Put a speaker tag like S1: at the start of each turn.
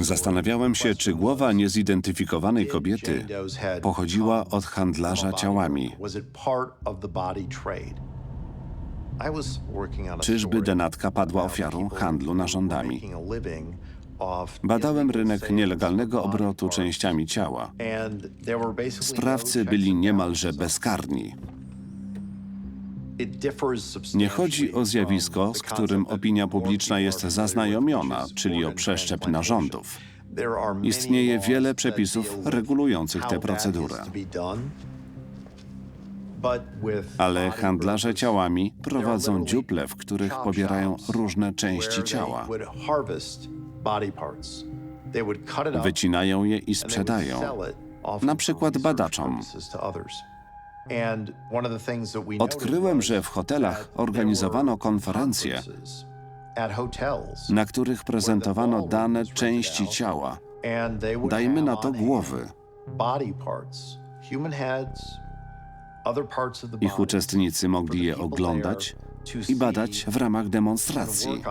S1: Zastanawiałem się, czy głowa niezidentyfikowanej kobiety pochodziła od handlarza ciałami. Czyżby denatka padła ofiarą handlu narządami? Badałem rynek nielegalnego obrotu częściami ciała. Sprawcy byli niemalże bezkarni. Nie chodzi o zjawisko, z którym opinia publiczna jest zaznajomiona, czyli o przeszczep narządów. Istnieje wiele przepisów regulujących tę procedurę. Ale handlarze ciałami prowadzą dziuple, w których pobierają różne części ciała. Wycinają je i sprzedają, na przykład badaczom. Odkryłem, że w hotelach organizowano konferencje, na których prezentowano dane części ciała. Dajmy na to głowy. Ich uczestnicy mogli je oglądać i badać w ramach demonstracji.